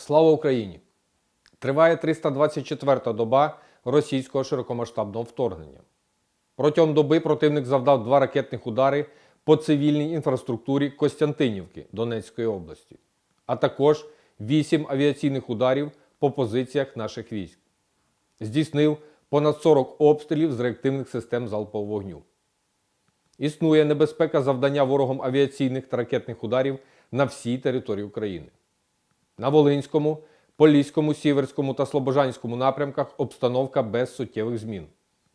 Слава Україні! Триває 324-та доба російського широкомасштабного вторгнення. Протягом доби противник завдав два ракетних удари по цивільній інфраструктурі Костянтинівки Донецької області, а також вісім авіаційних ударів по позиціях наших військ. Здійснив понад 40 обстрілів з реактивних систем залпового вогню. Існує небезпека завдання ворогом авіаційних та ракетних ударів на всій території України. На Волинському, Поліському, Сіверському та Слобожанському напрямках обстановка без суттєвих змін.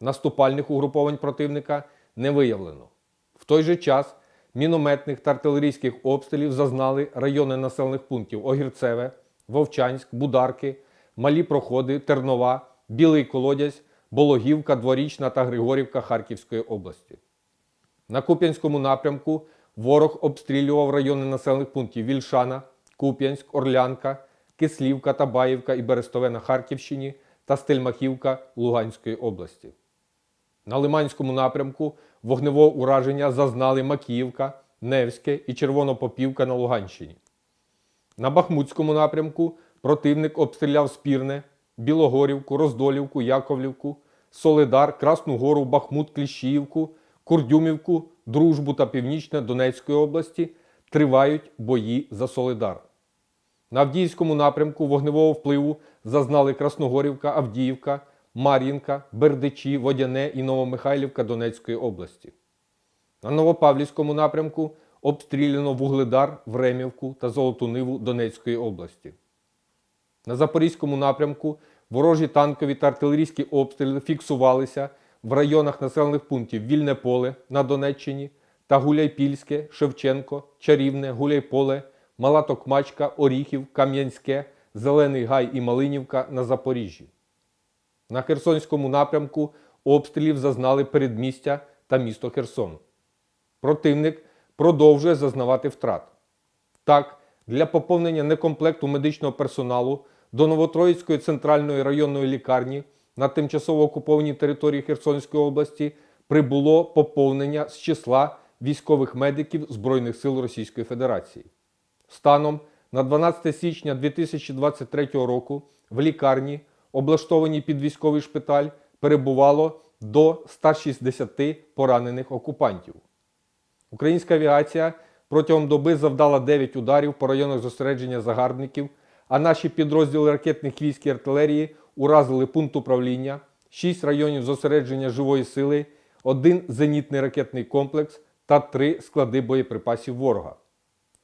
Наступальних угруповань противника не виявлено. В той же час мінометних та артилерійських обстрілів зазнали райони населених пунктів Огірцеве, Вовчанськ, Бударки, Малі Проходи, Тернова, Білий Колодязь, Бологівка, Дворічна та Григорівка Харківської області. На Куп'янському напрямку ворог обстрілював райони населених пунктів Вільшана, Куп'янськ, Орлянка, Кислівка, Табаївка і Берестове на Харківщині та Стельмахівка Луганської області. На Лиманському напрямку вогневого ураження зазнали Макіївка, Невське і Червонопопівка на Луганщині. На Бахмутському напрямку противник обстріляв Спірне, Білогорівку, Роздолівку, Яковлівку, Солидар, Красну Гору, Бахмут, Кліщіївку, Курдюмівку, Дружбу та Північне Донецької області тривають бої за Солидар. На Авдіївському напрямку вогневого впливу зазнали Красногорівка, Авдіївка, Мар'їнка, Бердичі, Водяне і Новомихайлівка Донецької області. На Новопавлівському напрямку обстріляно Вугледар, Времівку та Золоту Ниву Донецької області. На Запорізькому напрямку ворожі танкові та артилерійські обстріли фіксувалися в районах населених пунктів Вільне Поле на Донеччині та Гуляйпільське, Шевченко, Чарівне, Гуляйполе, Мала Токмачка, Оріхів, Кам'янське, Зелений Гай і Малинівка на Запоріжжі. На Херсонському напрямку обстрілів зазнали передмістя та місто Херсон. Противник продовжує зазнавати втрат. Так, для поповнення некомплекту медичного персоналу до Новотроїцької центральної районної лікарні на тимчасово окупованій території Херсонської області прибуло поповнення з числа військових медиків Збройних сил Російської Федерації. Станом на 12 січня 2023 року в лікарні, облаштованій під військовий шпиталь, перебувало до 160 поранених окупантів. Українська авіація протягом доби завдала 9 ударів по районах зосередження загарбників, а наші підрозділи ракетних військ і артилерії уразили пункт управління, 6 районів зосередження живої сили, один зенітний ракетний комплекс та 3 склади боєприпасів ворога.